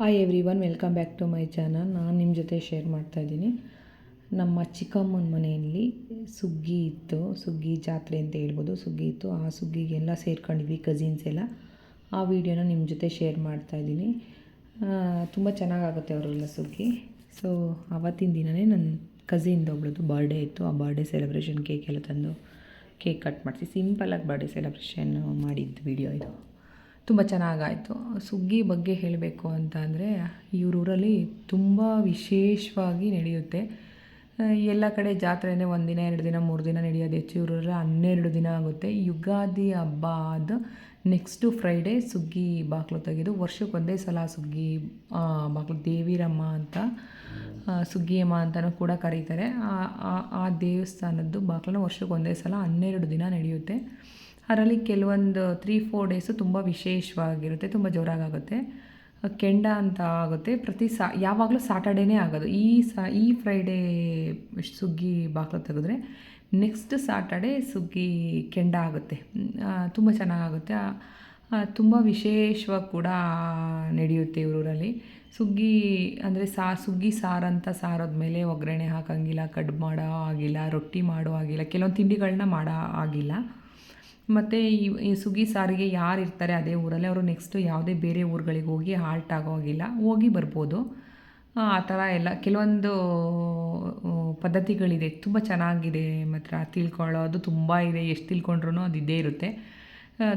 Hi everyone welcome back to my channel ನಾನು ನಿಮ್ಮ ಜೊತೆ ಶೇರ್ ಮಾಡ್ತಾ ಇದ್ದೀನಿ. ನಮ್ಮ ಚಿಕ್ಕಮ್ಮನ ಮನೆಯಲ್ಲಿ ಸುಗ್ಗಿ ಇತ್ತು. ಸುಗ್ಗಿ ಜಾತ್ರೆ ಅಂತ ಹೇಳ್ಬೋದು. ಸುಗ್ಗಿ ಇತ್ತು. ಆ ಸುಗ್ಗಿಗೆಲ್ಲ ಸೇರ್ಕೊಂಡಿದ್ವಿ ಕಝಿನ್ಸ್ ಎಲ್ಲ. ಆ ವಿಡಿಯೋನ ನಿಮ್ಮ ಜೊತೆ ಶೇರ್ ಮಾಡ್ತಾ ಇದ್ದೀನಿ. ತುಂಬ ಚೆನ್ನಾಗಾಗುತ್ತೆ ಅವರೆಲ್ಲ ಸುಗ್ಗಿ. ಸೊ ಆವತ್ತಿನ ದಿನವೇ ನನ್ನ ಕಸಿನ್ದು ಒಬ್ಳದು ಬರ್ಡೇ ಇತ್ತು. ಆ ಬರ್ಡೇ ಸೆಲೆಬ್ರೇಷನ್ ಕೇಕ್ ಎಲ್ಲ ತಂದು ಕೇಕ್ ಕಟ್ ಮಾಡಿಸಿ ಸಿಂಪಲಾಗಿ ಬರ್ಡೇ ಸೆಲೆಬ್ರೇಷನ್ ಮಾಡಿದ್ದು ವಿಡಿಯೋ ಇದು. ತುಂಬ ಚೆನ್ನಾಗಾಯಿತು. ಸುಗ್ಗಿ ಬಗ್ಗೆ ಹೇಳಬೇಕು ಅಂತ ಅಂದರೆ ಇವರೂರಲ್ಲಿ ತುಂಬ ವಿಶೇಷವಾಗಿ ನಡೆಯುತ್ತೆ. ಎಲ್ಲ ಕಡೆ ಜಾತ್ರೆನೇ ಒಂದಿನ ಎರಡು ದಿನ, ಮೂರು ದಿನ ನಡೆಯೋದು ಹೆಚ್ಚು. ಇವರೂರಲ್ಲಿ ಹನ್ನೆರಡು ದಿನ ಆಗುತ್ತೆ. ಯುಗಾದಿ ಹಬ್ಬ ಆದ ನೆಕ್ಸ್ಟು ಫ್ರೈಡೇ ಸುಗ್ಗಿ ಬಾಗಿಲು ತೆಗೆದು ವರ್ಷಕ್ಕೆ ಒಂದೇ ಸಲ ಸುಗ್ಗಿ ಬಾಗಿಲು ದೇವಿರಮ್ಮ ಅಂತ ಸುಗ್ಗಿಯಮ್ಮ ಅಂತಲೂ ಕೂಡ ಕರೀತಾರೆ. ಆ ದೇವಸ್ಥಾನದ್ದು ಬಾಗಿಲನ್ನ ವರ್ಷಕ್ಕೆ ಒಂದೇ ಸಲ ಹನ್ನೆರಡು ದಿನ ನಡೆಯುತ್ತೆ. ಅದರಲ್ಲಿ ಕೆಲವೊಂದು ತ್ರೀ ಫೋರ್ ಡೇಸು ತುಂಬ ವಿಶೇಷವಾಗಿರುತ್ತೆ, ತುಂಬ ಜೋರಾಗುತ್ತೆ ಕೆಂಡ ಅಂತ ಆಗುತ್ತೆ. ಪ್ರತಿ ಸಾ, ಯಾವಾಗಲೂ ಸ್ಯಾಟರ್ಡೇನೇ ಆಗೋದು. ಈ ಸಾ, ಈ ಫ್ರೈಡೇ ಸುಗ್ಗಿ ಬಾಗಿಲು ತೆಗೆದ್ರೆ ನೆಕ್ಸ್ಟ್ ಸ್ಯಾಟರ್ಡೇ ಸುಗ್ಗಿ ಕೆಂಡ ಆಗುತ್ತೆ. ತುಂಬ ಚೆನ್ನಾಗಾಗುತ್ತೆ. ತುಂಬ ವಿಶೇಷವಾಗಿ ಕೂಡ ನಡೆಯುತ್ತೆ ಇವರೂರಲ್ಲಿ. ಸುಗ್ಗಿ ಅಂದರೆ ಸಾ, ಸುಗ್ಗಿ ಸಾರು ಅಂತ ಸಾರೋದ್ಮೇಲೆ ಒಗ್ಗರಣೆ ಹಾಕೋಂಗಿಲ್ಲ, ಕಡ್ಬು ಮಾಡೋ ಆಗಿಲ್ಲ ರೊಟ್ಟಿ ಮಾಡೋ ಆಗಿಲ್ಲ ಕೆಲವೊಂದು ತಿಂಡಿಗಳನ್ನ ಮಾಡೋ ಆಗಿಲ್ಲ ಮತ್ತು ಈ ಸುಗ್ಗಿ ಸಾರಿಗೆ ಯಾರು ಇರ್ತಾರೆ ಅದೇ ಊರಲ್ಲಿ, ಅವರು ನೆಕ್ಸ್ಟು ಯಾವುದೇ ಬೇರೆ ಊರುಗಳಿಗೆ ಹೋಗಿ ಹಾಲ್ಟ್ ಆಗೋ ಹಾಗಿಲ್ಲ ಹೋಗಿ ಬರ್ಬೋದು. ಆ ಥರ ಎಲ್ಲ ಕೆಲವೊಂದು ಪದ್ಧತಿಗಳಿದೆ. ತುಂಬ ಚೆನ್ನಾಗಿದೆ ಮಾತ್ರ ತಿಳ್ಕೊಳ್ಳೋದು ತುಂಬ ಇದೆ, ಎಷ್ಟು ತಿಳ್ಕೊಂಡ್ರೂ ಅದು ಇದ್ದೇ ಇರುತ್ತೆ.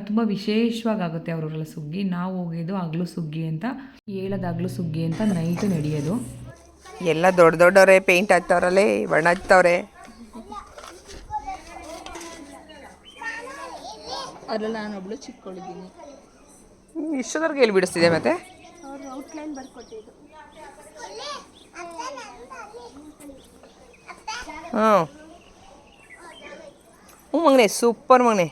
ತುಂಬ ವಿಶೇಷವಾಗುತ್ತೆ ಅವರೆಲ್ಲ ಸುಗ್ಗಿ. ನಾವು ಹೋಗಿದ್ದು ಹಗ್ಲು ಸುಗ್ಗಿ ಅಂತ ಹೇಳೋದು ಸುಗ್ಗಿ ಅಂತ ನೈಟು ನಡೆಯೋದು. ಎಲ್ಲ ದೊಡ್ಡ ದೊಡ್ಡವರೇ ಪೇಂಟ್ ಹಾಕ್ತವ್ರಲ್ಲೇ ಬಣ್ಣ ಹಚ್ತವ್ರೆ ಅದ್ರಲ್ಲಿ ನಾನೊಬ್ಳು ಚಿಕ್ಕೊಳಿದ್ದೀನಿ. ಇಷ್ಟೊತ್ತವ್ರಿಗೆ ಎಲ್ಲಿ ಬಿಡಿಸ್ತಿದೆ ಮತ್ತೆ? ಅವ್ರು ಔಟ್ಲೈನ್ ಬರ್ಕೊಟ್ಟಿದ್ದು. ಹ್ಞೂ ಹ್ಞೂ ಮಗನೆ ಸೂಪರ್ ಮಗನೆ.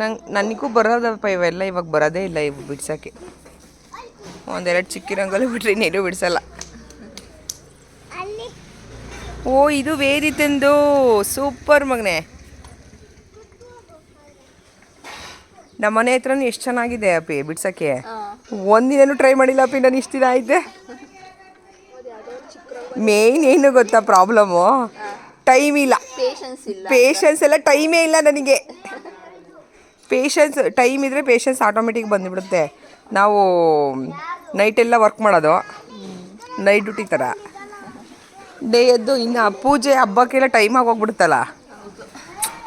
ನಂಗೆ ನನಗೂ ಬರೋದಪ್ಪ ಇವೆಲ್ಲ ಇವಾಗ ಬರೋದೇ ಇಲ್ಲ ಇವು ಬಿಡ್ಸೋಕ್ಕೆ. ಒಂದೆರಡು ಚಿಕ್ಕಿರಂಗಲ್ಲಿ ಬಿಟ್ರಿ ನೀರು ಬಿಡಿಸಲ್ಲ. ಓ ಇದು ವೇದಿತಂದು. ಸೂಪರ್ ಮಗನೆ. ನಮ್ಮ ಮನೆ ಹತ್ರನೂ ಎಷ್ಟು ಚೆನ್ನಾಗಿದೆ ಅಪ್ಪಿ ಬಿಡ್ಸೋಕ್ಕೆ. ಒಂದಿನೂ ಟ್ರೈ ಮಾಡಿಲ್ಲ ಅಪ್ಪಿ ನಾನು ಇಷ್ಟು ದಿನ ಆಯ್ತೆ. ಮೇಯ್ನ್ ಏನು ಗೊತ್ತಾ ಪ್ರಾಬ್ಲಮ್ಮು ಟೈಮ್ ಇಲ್ಲ. ಪೇಷನ್ಸ್ ಇಲ್ಲ. ಪೇಷನ್ಸ್ ಎಲ್ಲ ಟೈಮೇ ಇಲ್ಲ ನನಗೆ. ಪೇಷನ್ಸ್ ಟೈಮ್ ಇದ್ದರೆ ಪೇಷನ್ಸ್ ಆಟೋಮೆಟಿಕ್ ಬಂದುಬಿಡುತ್ತೆ. ನಾವು ನೈಟೆಲ್ಲ ವರ್ಕ್ ಮಾಡೋದು. ನೈಟ್ ಡ್ಯೂಟಿ ಥರ ಡೇ ಎದ್ದು ಇನ್ನು ಪೂಜೆ ಹಬ್ಬಕ್ಕೆಲ್ಲ ಟೈಮ್ ಆಗೋಗ್ಬಿಡುತ್ತಲ್ಲ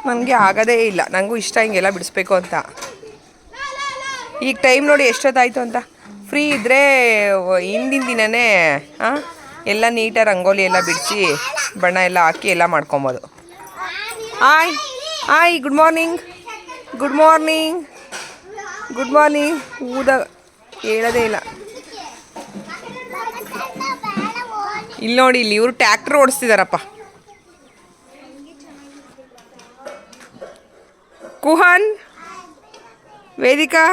ನನಗೆ ಆಗೋದೇ ಇಲ್ಲ. ನನಗೂ ಇಷ್ಟ ಹಿಂಗೆಲ್ಲ ಬಿಡಿಸ್ಬೇಕು ಅಂತ. ಈಗ ಟೈಮ್ ನೋಡಿ ಎಷ್ಟೊತ್ತಾಯಿತು ಅಂತ? ಫ್ರೀ ಇದ್ದರೆ ಹಿಂದಿನ ದಿನವೇ ಹಾಂ ಎಲ್ಲ ನೀಟಾಗಿ ರಂಗೋಲಿ ಎಲ್ಲ ಬಿಡಿಸಿ, ಬಣ್ಣ ಎಲ್ಲ ಹಾಕಿ ಎಲ್ಲ ಮಾಡ್ಕೊಬೋದು. Hi hi good morning good morning good morning ಊದ ಹೇಳೋದೇ ಇಲ್ಲ. ಇಲ್ಲಿ ನೋಡಿ, ಇಲ್ಲಿ ಇವರು ಟ್ಯಾಕ್ಟ್ರ್ ಓಡಿಸ್ತಿದಾರಪ್ಪ. ಕುಹಾನ್, ವೇದಿಕಾ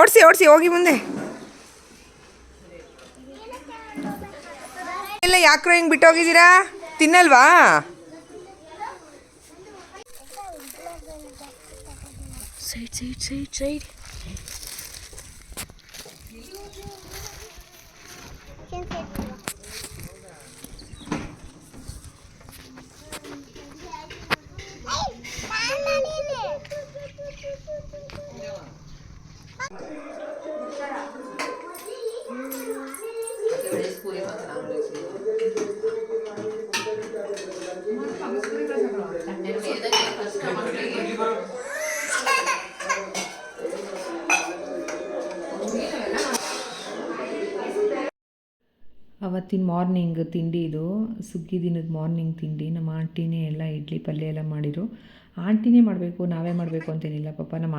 ಓಡಿಸಿ ಓಡಿಸಿ ಹೋಗಿ ಮುಂದೆ. ಇಲ್ಲ ಯಾಕ್ರೋ ಹಿಂಗೆ ಬಿಟ್ಟೋಗಿದ್ದೀರಾ? ತಿನ್ನಲ್ವಾ? Side side side side. ಅವತ್ತಿನ ಮಾರ್ನಿಂಗ್ ತಿಂಡಿ ಇದು. ಸುಗ್ಗಿ ದಿನದ ಮಾರ್ನಿಂಗ್ ತಿಂಡಿ. ನಮ್ಮ ಆಂಟಿನೇ ಎಲ್ಲ ಇಡ್ಲಿ ಪಲ್ಯ ಎಲ್ಲ ಮಾಡಿರು ಆಂಟಿನೇ ಮಾಡಬೇಕು, ನಾವೇ ಮಾಡಬೇಕು ಅಂತೇನಿಲ್ಲ ಪಾಪ, ನಮ್ಮ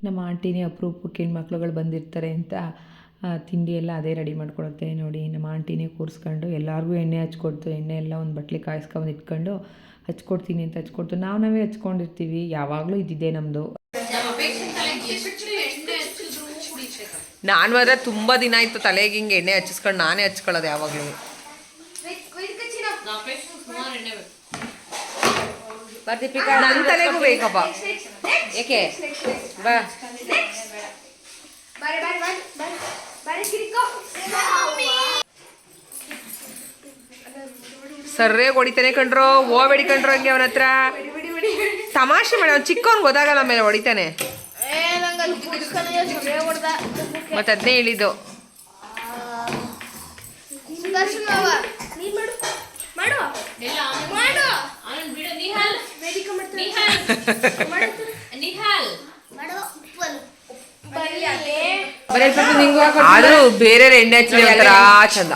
ನಮ್ಮ ಆಂಟಿನೇ ಅಪರೂಪಕ್ಕೆ ಹೆಣ್ಮಕ್ಳುಗಳು ಬಂದಿರ್ತಾರೆ ಅಂತ ಆ, ತಿಂಡಿ ಎಲ್ಲ ಅದೇ ರೆಡಿ ಮಾಡ್ಕೊಡುತ್ತೆ ನೋಡಿ. ನಮ್ಮ ಆಂಟಿನೇ ಕೂರಿಸ್ಕೊಂಡು ಎಲ್ಲರಿಗೂ ಎಣ್ಣೆ ಹಚ್ಕೊಡ್ತು. ಎಣ್ಣೆ ಎಲ್ಲ ಒಂದು ಬಟ್ಲಿ ಕಾಯಿಸ್ಕೊಂಡು ಇಟ್ಕೊಂಡು ಹಚ್ಕೊಡ್ತೀನಿ ಅಂತ ಹಚ್ಕೊಡ್ತು. ನಾವು ನಾವೇ ಹಚ್ಕೊಂಡಿರ್ತೀವಿ. ಯಾವಾಗಲೂ ಇದ್ದಿದ್ದೆ ನಮ್ಮದು ನಾನು ಮಾತ್ರ ತುಂಬ ದಿನ ಆಯಿತು ತಲೆಗೆ ಹಿಂಗೆ ಎಣ್ಣೆ ಹಚ್ಚಿಸ್ಕೊಂಡು ನಾನೇ ಹಚ್ಕೊಳ್ಳೋದು ಯಾವಾಗಲೂ. ನನ್ನ ತಲೆಗೂ ಬೇಕಪ್ಪ. ಏಕೆ? ಬಾ. ಸರ್ರೇ ಹೊಡಿತಾನೆ ಕಂಡ್ರೋ ಹೋಗ್ಬೇಡಿ ಕಣ್ರೋ ಹಂಗೆ ಅವನ ಹತ್ರ. ತಮಾಷೆ ಮೇಡಮ್ ಅವ್ನು ಚಿಕ್ಕವನ್ ಗೊತ್ತಾಗಲ್ಲ ಆಮೇಲೆ ಹೊಡಿತಾನೆ. ಮತ್ತೆ ಅದನ್ನೇ ಹೇಳಿದ್ದು. ಬರೀ ಸ್ವಲ್ಪ ನಿಂಗು ಹಾಕೋ ಆದ್ರೂ ಬೇರೆ ಎಣ್ಣೆ ಹಚ್ಚಿದ್ರೆ ಒಂಥರ ಚಂದ.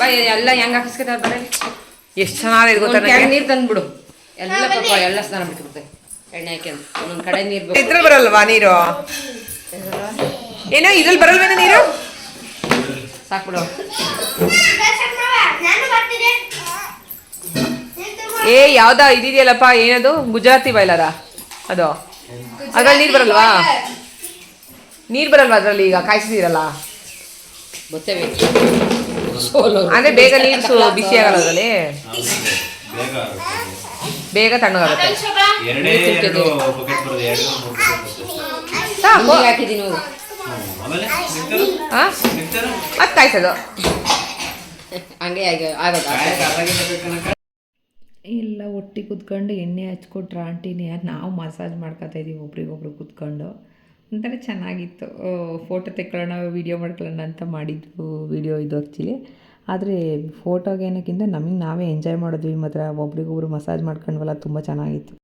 ಬೈ ಎಲ್ಲ ಹೆಂಗ್ ಹಾಕಿಸ್ಕೊತಾರ ಬರೀ. ಎಷ್ಟು ಚೆನ್ನಾಗಿದೆ ಗೊತ್ತಾ ನನಗೆ ನೀರ್ ತಂದ್ಬಿಡು. ಎಲ್ಲ ಪಾಪ ಎಲ್ಲ ಸ್ನಾನ ಬಿಟ್ಬಿಡ್ತಾರೆ ಎಣ್ಣೆ ಹಾಕಿ ಒಂದೊಂದ್ ಕಡೆ ನೀರ್ ಇದ್ರಲ್ಲಿ ಬರಲ್ವಾ ನೀರು? ಏನೋ ಇದ್ರಲ್ಲಿ ಬರಲ್ವೇನೋ ನೀರು? ಸಾಕ್ಬಿಡು. ಏ ಯಾವ್ದಾ ಇದಿದೆಯಲ್ಲಪ್ಪ ಏನದು? ಗುಜರಾತಿ ಬೈಲಾರ ಅದು. ಅದ್ರಲ್ಲಿ ನೀರು ಬರಲ್ವಾ? ನೀರು ಬರಲ್ವಾ ಅದರಲ್ಲಿ ಈಗ? ಕಾಯಿಸಿದಿರಲ್ಲ? ಅಂದ್ರೆ ಬೇಗ ನೀರು ಸು- ಬಿಸಿ ಆಗಲ್ಲ ಅದರಲ್ಲಿ? ಬೇಗ ಬೇಗ ತಣ್ಣಗಾಗುತ್ತೆ ಸಾಕು. ಹಾ ಮತ್ತೆ ಕಾಯಿಸೋದು. ಹಂಗೆ ಆಗೋದು. ಎಲ್ಲ ಒಟ್ಟಿಗೆ ಕುತ್ಕೊಂಡು ಎಣ್ಣೆ ಹಚ್ಕೊಟ್ರ ಆಂಟಿನಿ ನಾವು ಮಸಾಜ್ ಮಾಡ್ಕೊತಾ ಇದೀವಿ ಒಬ್ರಿಗೊಬ್ರು ಕುತ್ಕೊಂಡು. ಒಂಥರ ಚೆನ್ನಾಗಿತ್ತು. ಫೋಟೋ ತೆಕ್ಕೊಳ್ಳೋಣ ವೀಡಿಯೋ ಮಾಡ್ಕೊಳ್ಳೋಣ ಅಂತ ಮಾಡಿದ್ದು ವೀಡಿಯೋ ಇದು ಆ್ಯಕ್ಚುಲಿ ಆದರೆ ಫೋಟೋಗೆ ಏನಕ್ಕಿಂತ ನಮಗೆ ನಾವೇ ಎಂಜಾಯ್ ಮಾಡಿದ್ವಿ ಮಾತ್ರ. ಒಬ್ರಿಗೊಬ್ರು ಮಸಾಜ್ ಮಾಡ್ಕೊಂಡ್ವಲ್ಲ, ತುಂಬ ಚೆನ್ನಾಗಿತ್ತು.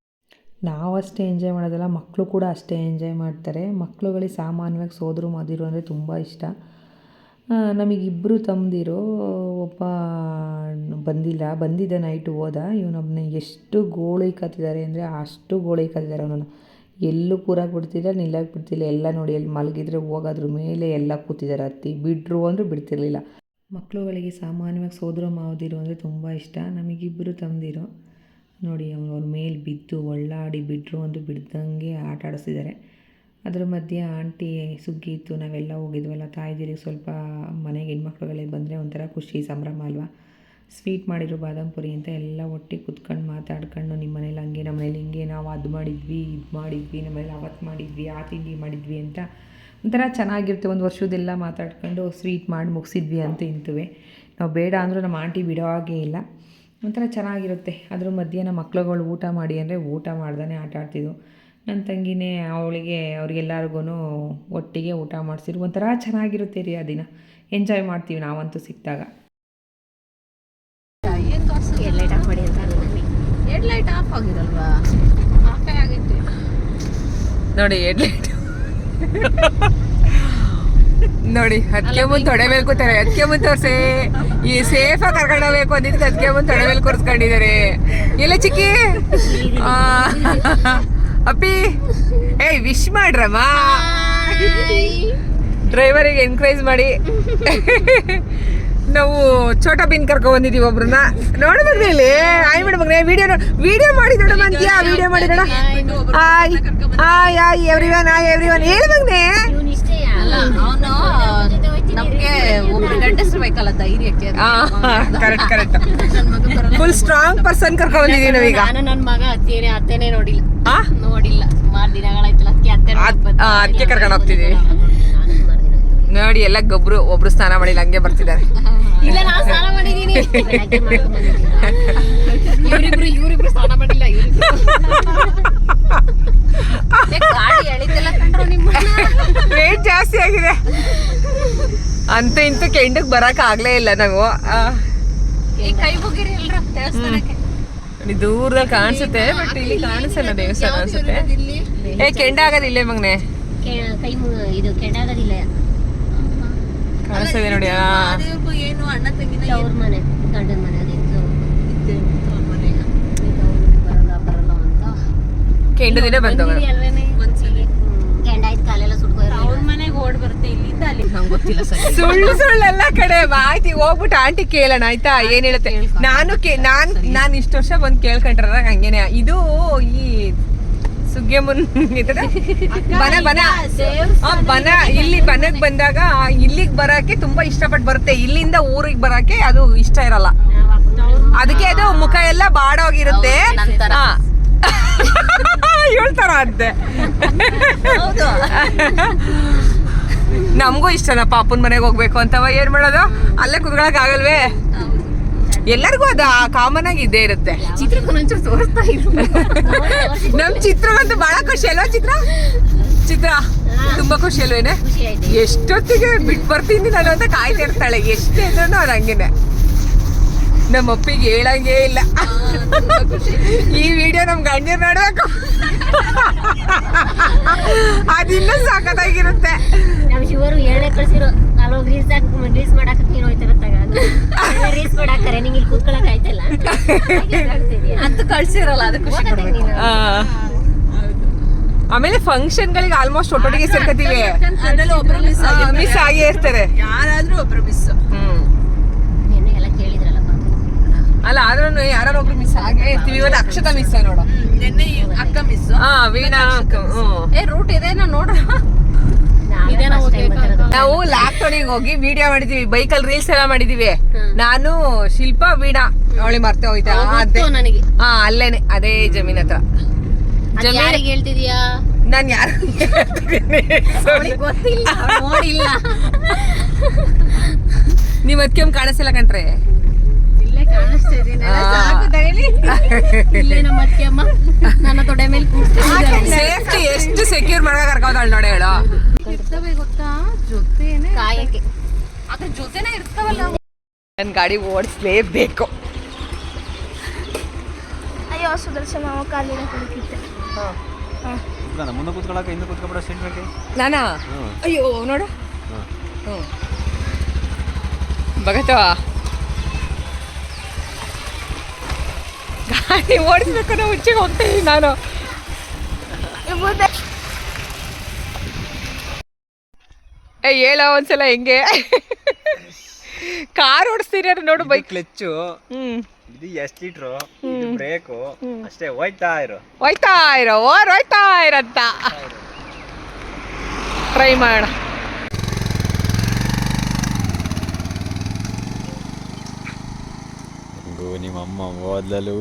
ನಾವು ಅಷ್ಟೇ ಎಂಜಾಯ್ ಮಾಡೋದಲ್ಲ ಮಕ್ಕಳು ಕೂಡ ಅಷ್ಟೇ ಎಂಜಾಯ್ ಮಾಡ್ತಾರೆ. ಮಕ್ಕಳುಗಳಿಗೆ ಸಾಮಾನ್ಯವಾಗಿ ಸೋದರು, ಮಾದಿರು ಅಂದರೆ ತುಂಬ ಇಷ್ಟ. ನಮಗಿಬ್ಬರು ತಮ್ಮದಿರು ಒಬ್ಬ ಬಂದಿಲ್ಲ, ಬಂದಿದ್ದ ನೈಟು ಹೋದ. ಇವನೊಬ್ಬನ ಎಷ್ಟು ಗೋಳಿ ಕತ್ತಿದ್ದಾರೆ ಅಂದರೆ ಅಷ್ಟು ಗೋಳಿ ಕತ್ತಿದ್ದಾರೆ ಅವನನ್ನು. ಎಲ್ಲೂ ಕೂರಾಗಿ ಬಿಡ್ತಿಲ್ಲ ನಿಲ್ಲಕ್ಕೆ ಬಿಡ್ತಿಲ್ಲ. ಎಲ್ಲ ನೋಡಿ, ಎಲ್ಲಿ ಮಲಗಿದ್ರೆ ಹೋಗಾದ್ರ ಮೇಲೆ ಎಲ್ಲ ಕೂತಿದ್ದಾರೆ. ಅತ್ತಿ ಬಿಡ್ರು ಅಂದರೂ ಬಿಡ್ತಿರ್ಲಿಲ್ಲ. ಮಕ್ಕಳುಗಳಿಗೆ ಸಾಮಾನ್ಯವಾಗಿ ಸೋದರ ಮಾವದಿರು ಅಂದರೆ ತುಂಬ ಇಷ್ಟ. ನಮಗಿಬ್ಬರು ತಂದಿರು, ನೋಡಿ, ಅವ್ರು ಅವ್ರ ಮೇಲೆ ಬಿದ್ದು ಒಳ್ಳಾಡಿ ಬಿಡ್ರು ಅಂತ ಬಿಡ್ದಂಗೆ ಆಟ ಆಡಿಸ್ತಿದ್ದಾರೆ. ಅದ್ರ ಮಧ್ಯೆ ಆಂಟಿ ಸುಗ್ಗಿ ಇತ್ತು, ನಾವೆಲ್ಲ ಹೋಗಿದ್ವಲ್ಲ, ತಾಯಿದಿರಿಗೆ ಸ್ವಲ್ಪ ಮನೆಗೆ ಹೆಣ್ಮಕ್ಳುಗಳೇ ಬಂದರೆ ಒಂಥರ ಖುಷಿ, ಸಂಭ್ರಮ ಅಲ್ವಾ? ಸ್ವೀಟ್ ಮಾಡಿರೋ ಬಾದಾಮ್ ಪುರಿ ಅಂತ ಎಲ್ಲ ಒಟ್ಟಿಗೆ ಕುತ್ಕೊಂಡು ಮಾತಾಡ್ಕೊಂಡು ನಿಮ್ಮ ಮನೇಲಿ ಹಂಗೆ, ನಮ್ಮ ಮನೇಲಿ ಹಿಂಗೆ, ನಾವು ಅದು ಮಾಡಿದ್ವಿ, ಇದು ಮಾಡಿದ್ವಿ, ನಮ್ಮ ಮನೇಲಿ ಅವತ್ತು ಮಾಡಿದ್ವಿ, ಆ ತಿಂಡಿ ಮಾಡಿದ್ವಿ ಅಂತ ಒಂಥರ ಚೆನ್ನಾಗಿರುತ್ತೆ. ಒಂದು ವರ್ಷದೆಲ್ಲ ಮಾತಾಡ್ಕೊಂಡು ಸ್ವೀಟ್ ಮಾಡಿ ಮುಗಿಸಿದ್ವಿ ಅಂತ ಇಂತುವೆ. ನಾವು ಬೇಡ ಅಂದರೂ ನಮ್ಮ ಆಂಟಿ ಬಿಡೋ ಹಾಗೆ ಇಲ್ಲ. ಒಂಥರ ಚೆನ್ನಾಗಿರುತ್ತೆ. ಅದ್ರ ಮಧ್ಯೆ ನಮ್ಮ ಮಕ್ಳುಗಳು ಊಟ ಮಾಡಿ ಅಂದರೆ ಊಟ ಮಾಡ್ದೇ ಆಟ ಆಡ್ತಿದ್ವು. ನನ್ನ ತಂಗಿನೇ, ಅವಳಿಗೆ ಅವ್ರಿಗೆಲ್ಲರಿಗೂ ಒಟ್ಟಿಗೆ ಊಟ ಮಾಡಿಸಿದ್ರು. ಒಂಥರ ಚೆನ್ನಾಗಿರುತ್ತೆ ರೀ ಆ ದಿನ. ಎಂಜಾಯ್ ಮಾಡ್ತೀವಿ ನಾವಂತೂ ಸಿಕ್ಕಿದಾಗ. ಹೆಡ್ ಲೈಟ್ ಆಫ್ ಆಗಿರಲ್ವಾ? ಆಫೇ ಆಗೈತೆ ನೋಡಿ ಎಡ್ಲೈಟ್ ನೋಡಿ ಅದಕ್ಕೆ ಮುಂದೆ ತೊಡೆ ಮೇಲೆ ಕೂತಾರೆ ಅದಕ್ಕೆ ಮುಂದೆ ತೋರ್ಸೆ. ಈ ಸೇಫಾಗಿ ಕರ್ಕೊಂಡು ಹೋಗ್ಬೇಕು ಅಂದಿದ್ದಕ್ಕೆ ಅದಕ್ಕೆ ಮುಂದೆ ತೊಡೆ ಮೇಲೆ ಕೂರಿಸ್ಕೊಂಡಿದ್ದಾರೆ. ಎಲ್ಲ ಚಿಕ್ಕಿ? ಆ, ಅಪ್ಪಿ ಏಯ್ ವಿಶ್ ಮಾಡ್ರಮ್ಮ? ಡ್ರೈವರಿಗೆ ಎನ್ಕರೇಜ್ ಮಾಡಿ. ನಾವು ಛೋಟಾ ಬಿನ್ ಕರ್ಕೊ ಬಂದಿದೀವಿ ಒಬ್ರನ್ನ. ನೋಡು ಮಗ್ನೆ ಇಲ್ಲಿ. ಆಯ್ ಮೇಡಮ್ ಮಗ್ನೆ. ವಿಡಿಯೋ ವಿಡಿಯೋ ಮಾಡಿ ನೋಡು ಅಂತೀಯಾ ವಿಡಿಯೋ ಮಾಡಿ ನೋಡ hi hi hi everyone hi everyone ಹೇಳು ಮಗ್ನೆ. ಅಲ್ಲ ಅವನು ನಮ್ಗೆ ಒಬ್ರು ಗಂಡಸ್ರು correct correct full strong person ಕರ್ಕೊ ಬಂದಿದೀವಿ ನಾವೀಗ. ನಾನು ನನ್ನ ಮಗ ಅತ್ತೇನೆ ಅತ್ತೇನೆ ನೋಡಿಲ್ಲ. ಆ? ನೋಡಿಲ್ಲ. ಮಾರ್ ದಿನಗಳಾಯ್ತಲ್ಲ ಅತ್ತೆ ಅತ್ತೆ ಅದಕ್ಕೆ ಕರ್ಕೊಂಡು ಹೋಗ್ತಿದೀವಿ. ನೋಡಿ ಎಲ್ಲ ಗೊಬ್ರು ಒಬ್ರು ಸ್ನಾನ ಮಾಡಿಲ್ಲ ಹಂಗೆ ಬರ್ತಿದ್ದಾರೆ. ಇಲ್ಲ ನಾನು ಸ್ನಾನ ಮಾಡಿದೀನಿ. ಇವ್ರಿಬ್ರು ಇವ್ರಿಬ್ರು ಸ್ನಾನ ಮಾಡಿಲ್ಲ ಇವ್ರಿಬ್ರು. ಏ, ಗಾಡಿ ಎಳಿತಿಲ್ಲ ಕಂಡ್ರು ನಿಮ್ಮ ರೇಟ್ ಜಾಸ್ತಿ ಆಗಿದೆ. ಅಂತ ಇಂತ ಕೆಂಡಕ್ ಬರಕ್ ಆಗ್ಲೇ ಇಲ್ಲ ನಾವು. ಈ ಕೈ ಮುಗಿರಿ ಎಲ್ರ ದೇವಸ್ಥಾನಕ್ಕೆ. ನೋಡಿ ದೂರದಲ್ಲಿ ಕಾಣಿಸುತ್ತೆ ಬಟ್ ಇಲ್ಲಿ ಕಾಣಿಸಲ್ಲ ದೇವಸ್ಥಾನ ಅನ್ಸುತ್ತೆ. ಏ ಕೆಂಡ ಆಗೋದಿಲ್ಲ ಇಲ್ಲೇ ಮಗ್ನೆ. ಕೈ ಮು- ಇದು ಕೆಣಾಗೋದಿಲ್ಲ ಕಾಣಿಸ್ತದೆ ನೋಡಿ ಏನು ಅಣ್ಣ ತಂಗಿನ ಅವ್ರ ಮನೆ ಗಂಡನ ಮನೆ ಕೆಂಡು ದಿನ ಸುಳ್ಳು ಗೊತ್ತಿಲ್ಲ ಸರಿ. ಸುಳ್ಳು ಎಲ್ಲ ಕಡೆ ಮಾಹಿತಿ ಹೋಗ್ಬಿಟ್ಟು ಆಂಟಿ ಕೇಳೋಣ ಆಯ್ತಾ? ಏನ್ ಹೇಳುತ್ತೆ? ನಾನು ಕೇ ನಾನ್ ನಾನ್ ಇಷ್ಟು ವರ್ಷ ಬಂದ್ ಕೇಳ್ಕೊಂಡ್ರ ಹಂಗೇನೆ. ಇದು ಈ ಸುಗ್ಗೆ ಬನ ಬನ. ಬನ ಇಲ್ಲಿ ಬನಕ್ ಬಂದಾಗ ಇಲ್ಲಿಗೆ ಬರಕ್ಕೆ ತುಂಬಾ ಇಷ್ಟಪಟ್ಟು ಬರುತ್ತೆ. ಇಲ್ಲಿಂದ ಊರಿಗೆ ಬರಕ್ಕೆ ಅದು ಇಷ್ಟ ಇರಲ್ಲ. ಅದಕ್ಕೆ ಅದು ಮುಖ ಎಲ್ಲ ಬಾಡೋಗಿರುತ್ತೆ. ಹೇಳ್ತಾರ ಅದೇ ನಮಗೂ ಇಷ್ಟನ ಪಾಪನ್ ಮನೆಗೆ ಹೋಗ್ಬೇಕು ಅಂತವ. ಏನ್ ಮಾಡೋದು? ಅಲ್ಲೇ ಕುತ್ಕೊಳಕ್ ಆಗಲ್ವೇ? ಎಲ್ಲರಿಗೂ ಅದು ಕಾಮನ್ ಆಗಿ ಇದ್ದೇ ಇರುತ್ತೆ. ತೋರಿಸ್ತಾ ಇದ್ರು. ನಮ್ ಚಿತ್ರಗಂತೂ ಬಹಳ ಖುಷಿ ಅಲ್ವಾ ಚಿತ್ರ? ಚಿತ್ರ ತುಂಬಾ ಖುಷಿ ಅಲ್ವೇನೆ? ಎಷ್ಟೊತ್ತಿಗೆ ಬಿಟ್ಟು ಬರ್ತೀನಿ ನಾನು ಅಂತ ಕಾಯ್ತಾ ಇರ್ತಾಳೆ. ಎಷ್ಟೇ ಇದ್ರು ಅದು ಹಂಗೇನೆ. ನಮ್ಮ ಅಪ್ಪಿಗೆ ಹೇಳಂಗೇ ಇಲ್ಲ. ಈ ವಿಡಿಯೋ ನಮ್ ಗಂಡರ್ ನೋಡ್ಬೇಕು. ಅದಿನ್ನೂ ಸಾಕತ್ತಾಗಿರುತ್ತೆ ಶಿವರು ಹೇಳೇ ಕಳ್ಸಿರೋ ಅಲ್ಲಿ ರೀಸ್ ರೀಲ್ಸ್ ಹಾಕ್ ರೀಲ್ಸ್ ಮಾಡಾಕ ನೀನು ಹೋಯ್ತಾರತ್ತಾಗ ರೀಲ್ಸ್ ಮಾಡಾಕರೆ ನಿಂಗೆ ಇಲ್ಲಿ ಕೂತ್ಕೊಳಕ್ ಆಯ್ತಲ್ಲ? ಅಂತ ಕಳ್ಸಿರಲ್ಲ ಅದು ಖುಷಿ ಆಮೇಲೆ ನೀನು. ಗಳಿಗೆ ಆಮೇಲೆ ಫಂಕ್ಷನ್ಗಳಿಗೆ ಆಲ್ಮೋಸ್ಟ್ ಒಟ್ಟೊಟ್ಟಿಗೆ ಸೇರ್ಕತೀವಿ. ಅದ್ರಲ್ಲಿ ಒಬ್ರು ಮಿಸ್ ಮಿಸ್ ಆಗೇ ಇರ್ತಾರೆ. ಯಾರಾದ್ರೂ ಒಬ್ರು ಮಿಸ್ ಹ್ಮ್. ನಿನ್ನೆ ಎಲ್ಲ ಕೇಳಿದ್ರಲ್ಲ ಅಲ್ಲ ಆದ್ರೂ ಯಾರು ಒಬ್ರು ಮಿಸ್ ಆಗೇ ಇರ್ತೀವಿ. ಇವತ್ತು ಅಕ್ಷತಾ ಮಿಸ್ ನೋಡು. ನಿನ್ನೆ ಅಕ್ಕ ಮಿಸ್ ಹಾ ವೀಣಾ ಅಕ್ಕ, ಹ್ಮ್. ಏ ರೂಟ್ ಇದೇನೋ ನೋಡ್ರ. ನಾವೇ ಲಾಕ್ first time ಹೋಗ್ಬೇಕಾ? ಬರ್ತಿರೋದು. ನಾವು ಲ್ಯಾಪ್ಟಾಪಿಗೆ ಹೋಗಿ ವಿಡಿಯೋ ಮಾಡಿದೀವಿ ಬೈಕಲ್ಲಿ ರೀಲ್ಸ್ ಎಲ್ಲ ಮಾಡಿದೀವಿ. ನಾನು ಶಿಲ್ಪಾ ವೀಣಾ ಅವಳಿ ಮರ್ತೆ ಹೋಯ್ತಾ. ಹಾ ಅಲ್ಲೇನೆ ಅದೇ ಜಮೀನ್ ಹತ್ರ. ಹೇಳ್ತಿದ್ಯಾ? ನಾನ್ ಯಾರು ಗೊತ್ತಿಲ್ಲ ನೀವ್ ಅದಕ್ಕೆ ಕಾಣಿಸಲ್ಲ ಕಣ್ರೆ ಇಲ್ಲೇ ಕಾಣಿಸ್ತಾ ಇದೀನಿ. ಆ. ಸಾಕು ತಗೊಳ್ಳಿ. ಇಲ್ಲೇ ನಮ್ಮ ಅತ್ತೆ ಅಮ್ಮ ನನ್ನ ತೊಡೆ ಮೇಲೆ ಕೂರ್ಸ್ಕೊಂಡಿದ್ದಾರೆ ಸೇಫ್ಟಿ ಎಷ್ಟು ಸೆಕ್ಯೂರ್ ಮಾಡಕ ಕರ್ಕೋದಾಳ ನೋಡಿ ಹೇಳು ಇರ್ತವೆ ಗೊತ್ತಾ ಜೊತೆನೆ ಕಾಯಕ್ಕೆ ಅದ್ರ ಜೊತೆನೆ ಇರ್ತಾವಲ್ಲ ನನ್ನ ಗಾಡಿ ಓಡಿಸ್ಲೇಬೇಕು. ಅಯ್ಯೋ ಸುದರ್ಶನ ಅವ ಕಾಲಿನ ಕುಡಿತಿದ್ದೆ ಮುಂದೆ ಕೂತ್ಕೊಳಕ ಹಿಂದೆ ಕೂತ್ಕೊಬಿಡ ಸೀಟ್ ಬೇಕೆ ನಾನಾ? ಅಯ್ಯೋ ನೋಡು. ಹ್ಞೂ ಬಗತ್ತವ ಗಾಡಿ ಓಡಿಸ್ಬೇಕು ನಾವು ಹುಚ್ಚಿಗೆ ಹೋಗ್ತೀನಿ ನಾನು. ಏ ಹೇಳ ಒಂದ್ಸಲ ಹೆಂಗೆ. ಕಾರ್ ಓಡಿಸ್ತೀನಿ ಅಂದ್ರೆ ನೋಡು ಬೈಕ್ ಕ್ಲಚ್ಚು ಹ್ಮ್ ಇದು ಎಷ್ಟು ಲೀಟ್ರು ಇದು ಬ್ರೇಕು ಅಷ್ಟೇ ಹೋಯ್ತಾ ಇರು ಹೋಯ್ತಾ ಇರೋ ಓರ್ ಹೋಯ್ತಾ ಇರಂತ ಟ್ರೈ ಮಾಡೋಣ ಹಂಗು ನಿಮ್ಮಮ್ಮ ಓದ್ಲಲು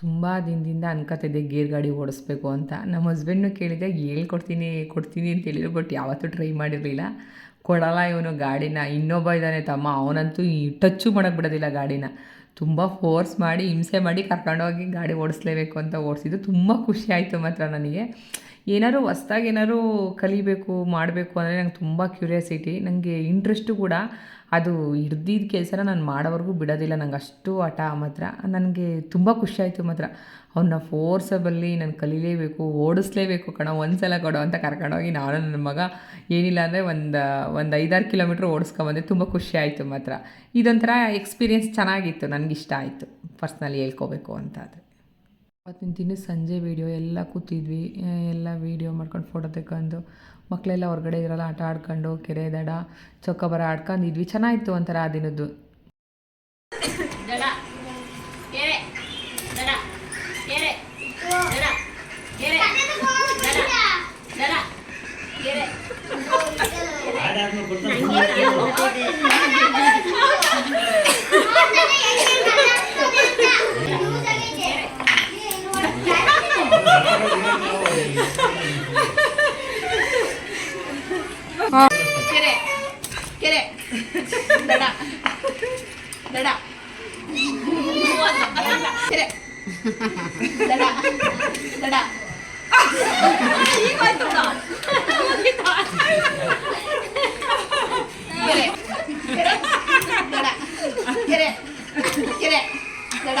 ತುಂಬ ದಿನದಿಂದ ಅನ್ಕೋತಿದ್ದೆ ಗೇರ್ ಗಾಡಿ ಓಡಿಸ್ಬೇಕು ಅಂತ. ನಮ್ಮ ಹಸ್ಬೆಂಡ್ನು ಕೇಳಿದೆ, ಹೇಳ್ಕೊಡ್ತೀನಿ, ಕೊಡ್ತೀನಿ ಅಂತ ಹೇಳಿದ್ರು ಬಟ್ ಯಾವತ್ತೂ ಟ್ರೈ ಮಾಡಿರಲಿಲ್ಲ. ಕೊಡಲ್ಲ ಇವನು ಗಾಡಿನ. ಇನ್ನೊಬ್ಬ ಇದ್ದಾನೆ ತಮ್ಮ, ಅವನಂತೂ ಈ ಟಚ್ಚು ಮಾಡೋಕ್ಕೆ ಬಿಡೋದಿಲ್ಲ ಗಾಡಿನ. ತುಂಬ ಫೋರ್ಸ್ ಮಾಡಿ ಹಿಂಸೆ ಮಾಡಿ ಕರ್ಕೊಂಡೋಗಿ ಗಾಡಿ ಓಡಿಸ್ಲೇಬೇಕು ಅಂತ ಓಡಿಸಿದ್ದು. ತುಂಬ ಖುಷಿ ಆಯಿತು ಮಾತ್ರ ನನಗೆ. ಏನಾದ್ರು ಹೊಸ್ದಾಗಿ ಏನಾದ್ರು ಕಲಿಬೇಕು, ಮಾಡಬೇಕು ಅಂದರೆ ನಂಗೆ ತುಂಬ ಕ್ಯೂರಿಯಾಸಿಟಿ ನನಗೆ ಇಂಟ್ರೆಸ್ಟು ಕೂಡ ಅದು ಹಿಡ್ದಿದ್ದ ಕೆಲಸನ ನಾನು ಮಾಡೋವರೆಗೂ ಬಿಡೋದಿಲ್ಲ. ನಂಗೆ ಅಷ್ಟು ಹಠ ಮಾತ್ರ. ನನಗೆ ತುಂಬ ಖುಷಿಯಾಯಿತು ಮಾತ್ರ. ಅವನ್ನ ಫೋರ್ಸಬಲ್ಲಿ ನಾನು ಕಲೀಲೇಬೇಕು, ಓಡಿಸ್ಲೇಬೇಕು ಕಣ ಒಂದು ಸಲ ಕೊಡೋ ಅಂತ ಕರ್ಕೊಂಡೋಗಿ ನಾನು ನನ್ನ ಮಗ ಏನಿಲ್ಲ ಅಂದರೆ ಒಂದು ಒಂದು ಐದಾರು ಕಿಲೋಮೀಟ್ರ್ ಓಡಿಸ್ಕೊಂಬಂದೆ ತುಂಬ ಖುಷಿ ಆಯಿತು ಮಾತ್ರ. ಇದೊಂಥರ ಎಕ್ಸ್ಪೀರಿಯೆನ್ಸ್ ಚೆನ್ನಾಗಿತ್ತು. ನನಗಿಷ್ಟ ಆಯಿತು. ಪರ್ಸ್ನಲಿ ಹೇಳ್ಕೋಬೇಕು ಅಂತ ಆದರೆ ಅವತ್ತಿನ ದಿನ ಸಂಜೆ ವೀಡಿಯೋ ಎಲ್ಲ ಕೂತಿದ್ವಿ ಎಲ್ಲ ವೀಡಿಯೋ ಮಾಡ್ಕೊಂಡು ಫೋಟೋ ತೆಕ್ಕೊಂಡು. ಮಕ್ಕಳೆಲ್ಲ ಹೊರಗಡೆ ಇರಲ್ಲ ಆಟ ಆಡ್ಕೊಂಡು ಕೆರೆ ದಡ ಚೌಕಾಬಾರ ಆಡ್ಕೊಂಡಿದ್ವಿ. ಚೆನ್ನಾಗಿತ್ತು ಒಂಥರ ಆ ದಿನದ್ದು ದಡ ಕೆರೆ ದಡ ಕೆರೆ ದಡ ಕೆರೆ ದಡ ದಡ ಕೆರೆ ಕೆರೆ ಕೆರೆ ದಡ ದಡ ಕೆರೆ ದಡ ದಡ ಕೆರೆ ಕೆರೆ ದಡ ಕೆರೆ ಕೆರೆ ದಡ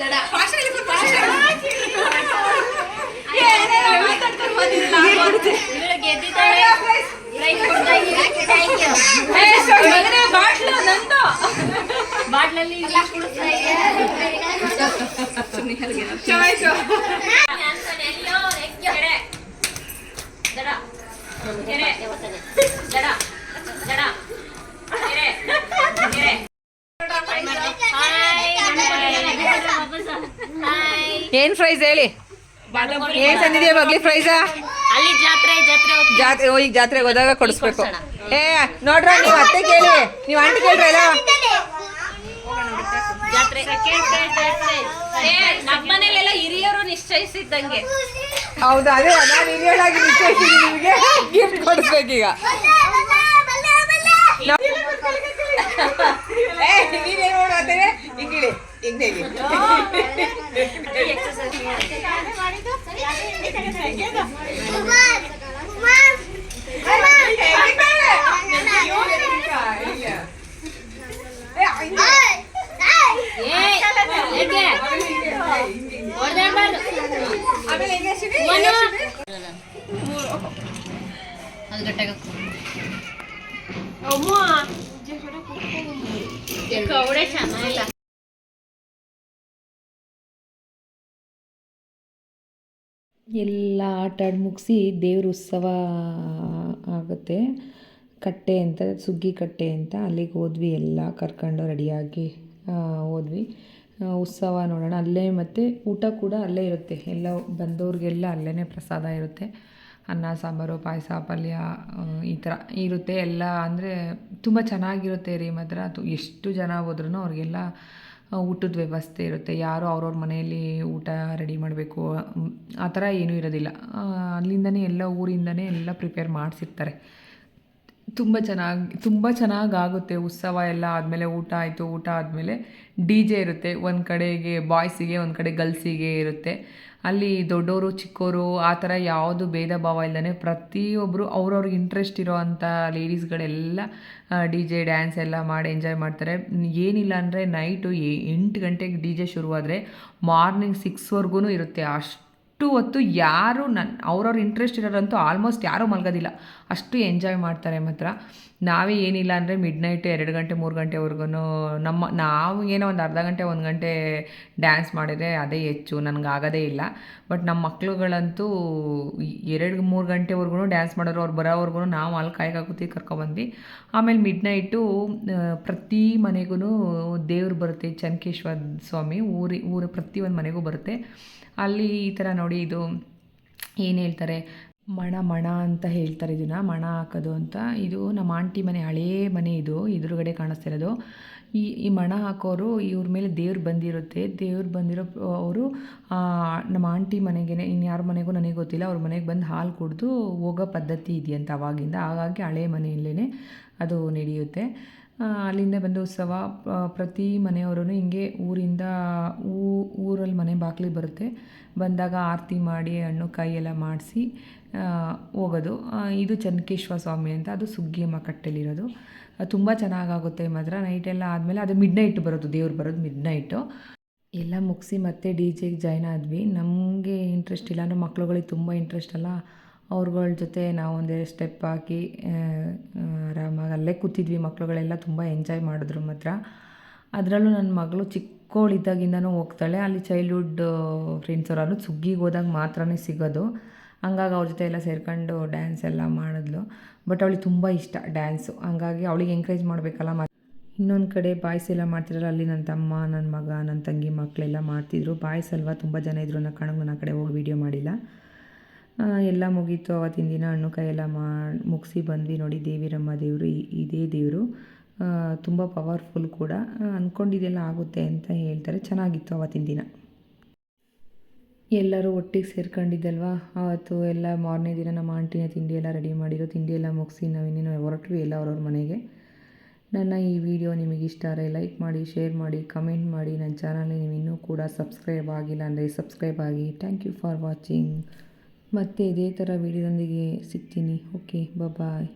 ದಡ ಇವ್ರು ಗೆದ್ದಿದ್ದಾರೆ ಪ್ರೈಸ್ ಕೊಡ್ತಾ ಇದ್ದೀವಿ ಥ್ಯಾಂಕ್ ಯು ಬಾಟ್ಲಲ್ಲಿ ಇಂಗ್ಲಿಷ್ ಕುಡಿಸ್ತಾ ಕೆರೆ ದಡ ಏನ್ ದಡ ದಡ ಕೆರೆ ಕೆರೆ ಹಾಯ್ ಹಾಯ್ ಏನು ಪ್ರೈಸ್ ಹೇಳಿ? ಏನ್ ತಂದಿದೆಯಾ ಬಗ್ಲಿ ಪ್ರೈಸಾ ಅಲ್ಲ ಜಾತ್ರೆ ಜಾತ್ರೆ ಈಗ ಜಾತ್ರೆಗೆ ಹೋದಾಗ ಕೊಡಿಸ್ಬೇಕು. ಏ ನೋಡ್ರ ನೀವು ಅತ್ತೆ ಕೇಳಿ. ನೀವು ಆಂಟಿ ಕೇಳ್ರಿ ಎಲ್ಲ ಜಾತ್ರೆ. ನಮ್ಮ ಮನೇಲೆಲ್ಲ ಹಿರಿಯರು ನಿಶ್ಚಯಿಸಿದ್ದಂಗೆ. ಹೌದಾ ಅದೇ ನಾನು ಹಿರಿಯರಾಗಿ ನಿಶ್ಚಯಿಸಿದ್ದೀನಿ ನಿಮಗೆ. ಗಿಫ್ಟ್ ಕೊಡಿಸ್ಬೇಕೀಗ. ಏ ನೀವೇನು ಮಾಡ್ತೇವೆ ಹಿಂಗಿಳಿ ಹಿಂಗೆ. ಎಲ್ಲ ಆಟ ಆಡಿ ಮುಗಿಸಿ ದೇವ್ರ ಉತ್ಸವ ಆಗುತ್ತೆ. ಕಟ್ಟೆ ಅಂತ, ಸುಗ್ಗಿ ಕಟ್ಟೆ ಅಂತ ಅಲ್ಲಿಗೆ ಹೋದ್ವಿ. ಎಲ್ಲ ಕರ್ಕೊಂಡು ರೆಡಿಯಾಗಿ ಹೋದ್ವಿ. ಉತ್ಸವ ನೋಡೋಣ. ಅಲ್ಲೇ ಮತ್ತು ಊಟ ಕೂಡ ಅಲ್ಲೇ ಇರುತ್ತೆ. ಎಲ್ಲ ಬಂದವ್ರಿಗೆಲ್ಲ ಅಲ್ಲೇ ಪ್ರಸಾದ ಇರುತ್ತೆ. ಅನ್ನ, ಸಾಂಬಾರು, ಪಾಯಸ, ಪಲ್ಯ ಈ ಥರ ಇರುತ್ತೆ. ಎಲ್ಲ ಅಂದರೆ ತುಂಬ ಚೆನ್ನಾಗಿರುತ್ತೆ ರೀ ಮಾತ್ರ. ಅದು ಎಷ್ಟು ಜನ ಹೋದ್ರೂ ಅವ್ರಿಗೆಲ್ಲ ಊಟದ ವ್ಯವಸ್ಥೆ ಇರುತ್ತೆ. ಯಾರು ಅವ್ರವ್ರ ಮನೆಯಲ್ಲಿ ಊಟ ರೆಡಿ ಮಾಡಬೇಕು, ಆ ಥರ ಏನೂ ಇರೋದಿಲ್ಲ. ಅಲ್ಲಿಂದನೇ ಎಲ್ಲ ಊರಿಂದನೇ ಎಲ್ಲ ಪ್ರಿಪೇರ್ ಮಾಡಿಸಿರ್ತಾರೆ. ತುಂಬ ಚೆನ್ನಾಗಿ ತುಂಬ ಚೆನ್ನಾಗಿ ಆಗುತ್ತೆ ಉತ್ಸವ ಎಲ್ಲ ಆದಮೇಲೆ ಊಟ ಆಯಿತು, ಊಟ ಆದಮೇಲೆ ಡಿ ಜೆ ಇರುತ್ತೆ, ಒಂದು ಕಡೆಗೆ ಬಾಯ್ಸಿಗೆ ಒಂದು ಕಡೆ ಗರ್ಲ್ಸಿಗೆ ಇರುತ್ತೆ. ಅಲ್ಲಿ ದೊಡ್ಡವರು ಚಿಕ್ಕವರು ಆ ಥರ ಯಾವುದು ಭೇದ ಭಾವ ಇಲ್ಲದೇ ಪ್ರತಿಯೊಬ್ಬರು ಅವ್ರವ್ರಿಗೆ ಇಂಟ್ರೆಸ್ಟ್ ಇರೋ ಅಂಥ ಲೇಡೀಸ್ಗಳೆಲ್ಲ ಡಿ ಜೆ ಡ್ಯಾನ್ಸ್ ಎಲ್ಲ ಮಾಡಿ ಎಂಜಾಯ್ ಮಾಡ್ತಾರೆ. ಏನಿಲ್ಲ ಅಂದರೆ ನೈಟು ಎಂಟು ಗಂಟೆಗೆ ಡಿ ಜೆ ಶುರುವಾದರೆ ಮಾರ್ನಿಂಗ್ ಸಿಕ್ಸ್ವರೆಗೂ ಇರುತ್ತೆ ಅಷ್ಟು ಅಷ್ಟು ಹೊತ್ತು ಯಾರು ನನ್ನ ಅವ್ರವ್ರ ಇಂಟ್ರೆಸ್ಟ್ ಇರೋರಂತೂ ಆಲ್ಮೋಸ್ಟ್ ಯಾರೂ ಮಲಗೋದಿಲ್ಲ. ಅಷ್ಟು ಎಂಜಾಯ್ ಮಾಡ್ತಾರೆ ಮಾತ್ರ. ನಾವೇ ಏನಿಲ್ಲ ಅಂದರೆ ಮಿಡ್ ನೈಟ್ ಎರಡು ಗಂಟೆ, ಮೂರು ಗಂಟೆವರೆಗೂ ನಮ್ಮ, ನಾವು ಏನೋ ಒಂದು ಅರ್ಧ ಗಂಟೆ, ಒಂದು ಗಂಟೆ ಡ್ಯಾನ್ಸ್ ಮಾಡಿದರೆ ಅದೇ ಹೆಚ್ಚು ನನಗೆ ಆಗೋದೇ ಇಲ್ಲ. ಬಟ್ ನಮ್ಮ ಮಕ್ಳುಗಳಂತೂ ಎರಡು, ಮೂರು ಗಂಟೆವರೆಗೂ ಡ್ಯಾನ್ಸ್ ಮಾಡೋರು, ಅವ್ರು ಬರೋವರೆಗೂ ನಾವು ಅಲ್ಲಿ ಕಾಯ್ಕಾಕುತ್ತಿ ಕರ್ಕೊಬಂದ್ವಿ. ಆಮೇಲೆ ಮಿಡ್ ನೈಟು ಪ್ರತಿ ಮನೆಗೂ ದೇವ್ರು ಬರುತ್ತೆ, ಚನ್ಕೇಶ್ವರ ಸ್ವಾಮಿ, ಊರಿ, ಊರ ಪ್ರತಿ ಒಂದು ಮನೆಗೂ ಬರುತ್ತೆ. ಅಲ್ಲಿ ಈ ಥರ ನೋಡಿ ಇದು ಏನು ಹೇಳ್ತಾರೆ? ಮಣ ಮಣ ಅಂತ ಹೇಳ್ತಾರೆ ಇದನ್ನು. ಮಣ ಹಾಕೋದು ಅಂತ. ಇದು ನಮ್ಮ ಆಂಟಿ ಮನೆ, ಹಳೇ ಮನೆ ಇದು. ಎದುರುಗಡೆ ಕಾಣಿಸ್ತಿರೋದು ಈ ಈ ಮಣ ಹಾಕೋರು ಇವ್ರ ಮೇಲೆ ದೇವ್ರು ಬಂದಿರುತ್ತೆ. ದೇವ್ರು ಬಂದಿರೋ ಅವರು ನಮ್ಮ ಆಂಟಿ ಮನೆಗೆ ಇನ್ಯಾರ ಮನೆಗೂ ನನಗೆ ಗೊತ್ತಿಲ್ಲ. ಅವ್ರ ಮನೆಗೆ ಬಂದು ಹಾಲು ಕುಡಿದು ಹೋಗೋ ಪದ್ಧತಿ ಇದೆಯಂತ ಆವಾಗಿಂದ ಹಾಗಾಗಿ ಹಳೆ ಮನೆಯಲ್ಲೇ ಅದು ನಡೆಯುತ್ತೆ. ಅಲ್ಲಿಂದ ಬಂದು ಉತ್ಸವ ಪ್ರತಿ ಮನೆಯವರು ಹಿಂಗೆ ಊರಿಂದ, ಊ ಊರಲ್ಲಿ ಮನೆ ಬಾಗಿಲಿಗೆ ಬರುತ್ತೆ. ಬಂದಾಗ ಆರತಿ ಮಾಡಿ, ಹಣ್ಣು, ಕಾಯಿ ಎಲ್ಲ ಮಾಡಿಸಿ ಹೋಗೋದು. ಇದು ಚನ್ನಕೇಶ್ವರ ಸ್ವಾಮಿ ಅಂತ, ಅದು ಸುಗ್ಗಿಯಮ್ಮ ಕಟ್ಟೆಲಿರೋದು ತುಂಬ ಚೆನ್ನಾಗಾಗುತ್ತೆ ಮಾತ್ರ. ನೈಟೆಲ್ಲ ಆದಮೇಲೆ ಅದು ಮಿಡ್ ನೈಟ್ ಬರೋದು, ದೇವ್ರು ಬರೋದು ಮಿಡ್ ನೈಟು ಎಲ್ಲ ಮುಗಿಸಿ ಮತ್ತೆ ಡಿ ಜೆಗೆ ಜಾಯ್ನ್ ಆದ್ವಿ. ನಮಗೆ ಇಂಟ್ರೆಸ್ಟ್ ಇಲ್ಲ, ಅಂದರೆ ಮಕ್ಳುಗಳಿಗೆ ತುಂಬ ಇಂಟ್ರೆಸ್ಟ್ ಅಲ್ಲ. ಅವ್ರುಗಳ ಜೊತೆ ನಾವು ಎರಡು ಸ್ಟೆಪ್ ಹಾಕಿ ಆರಾಮಾಗಿ ಅಲ್ಲೇ ಕೂತಿದ್ವಿ. ಮಕ್ಕಳುಗಳೆಲ್ಲ ತುಂಬ ಎಂಜಾಯ್ ಮಾಡಿದ್ರು ಮಾತ್ರ. ಅದರಲ್ಲೂ ನನ್ನ ಮಗಳು ಚಿಕ್ಕವಳಿದ್ದಾಗಿಂದನೂ ಹೋಗ್ತಾಳೆ. ಅಲ್ಲಿ ಚೈಲ್ಡ್ಹುಡ್ ಫ್ರೆಂಡ್ಸ್ ಅವರು ಸುಗ್ಗಿಗೆ ಹೋದಾಗ ಮಾತ್ರನೇ ಸಿಗೋದು. ಹಂಗಾಗಿ ಅವ್ರ ಜೊತೆ ಎಲ್ಲ ಸೇರ್ಕೊಂಡು ಡ್ಯಾನ್ಸ್ ಎಲ್ಲ ಮಾಡಿದ್ಲು. ಬಟ್ ಅವಳಿಗೆ ತುಂಬ ಇಷ್ಟ ಡ್ಯಾನ್ಸು ಹಂಗಾಗಿ ಅವಳಿಗೆ ಎಂಕರೇಜ್ ಮಾಡಬೇಕಲ್ಲ ಮ. ಇನ್ನೊಂದು ಕಡೆ ಬಾಯ್ಸ್ ಎಲ್ಲ ಮಾಡ್ತಿರಲ್ಲ ಅಲ್ಲಿ ನನ್ನ ತಮ್ಮ ನನ್ನ ಮಗ ನನ್ನ ತಂಗಿ ಮಕ್ಕಳೆಲ್ಲ ಮಾಡ್ತಿದ್ರು. ಬಾಯ್ಸ್ ಅಲ್ವಾ? ತುಂಬ ಜನ ಇದ್ರು ಅನ್ನೋ ಕಾರಣಕ್ಕೆ ನಾನು ಆ ಕಡೆ ಹೋಗಿ ವೀಡಿಯೋ ಮಾಡಿಲ್ಲ. ಎಲ್ಲ ಮುಗೀತು ಅವತ್ತಿನ ದಿನ ಹಣ್ಣು ಕೈಯೆಲ್ಲ ಮಾಡಿ ಮುಗಿಸಿ ಬಂದ್ವಿ ನೋಡಿ ದೇವಿರಮ್ಮ ದೇವರು ಇದೇ ದೇವರು. ತುಂಬ ಪವರ್ಫುಲ್ ಕೂಡ. ಅಂದ್ಕೊಂಡಿದ್ದೆಲ್ಲ ಆಗುತ್ತೆ ಅಂತ ಹೇಳ್ತಾರೆ. ಚೆನ್ನಾಗಿತ್ತು ಅವತ್ತಿನ ದಿನ. ಎಲ್ಲರೂ ಒಟ್ಟಿಗೆ ಸೇರ್ಕೊಂಡಿದ್ದಲ್ವಾ? ಆವತ್ತು ಎಲ್ಲ ಮಾರನೇ ದಿನ ನಮ್ಮ ಆಂಟಿನ ತಿಂಡಿ ಎಲ್ಲ ರೆಡಿ ಮಾಡಿರೋ. ತಿಂಡಿ ಎಲ್ಲ ಮುಗಿಸಿ ನಾವಿನ್ನೇನು ಹೊರಟ್ವಿ ಎಲ್ಲ ಅವ್ರವ್ರ ಮನೆಗೆ. ನನ್ನ ಈ ವಿಡಿಯೋ ನಿಮಗೆ ಇಷ್ಟ ಆದರೆ ಲೈಕ್ ಮಾಡಿ ಶೇರ್ ಮಾಡಿ ಕಮೆಂಟ್ ಮಾಡಿ. ನನ್ನ ಚಾನಲ್ಗೆ ನೀವು ಇನ್ನೂ ಕೂಡ ಸಬ್ಸ್ಕ್ರೈಬ್ ಆಗಿಲ್ಲ ಅಂದರೆ ಸಬ್ಸ್ಕ್ರೈಬ್ ಆಗಿ. ಥ್ಯಾಂಕ್ ಯು ಫಾರ್ ವಾಚಿಂಗ್ ಮತ್ತು ಇದೇ ಥರ ವೀಡಿಯೋದೊಂದಿಗೆ ಸಿಗ್ತೀನಿ. Okay bye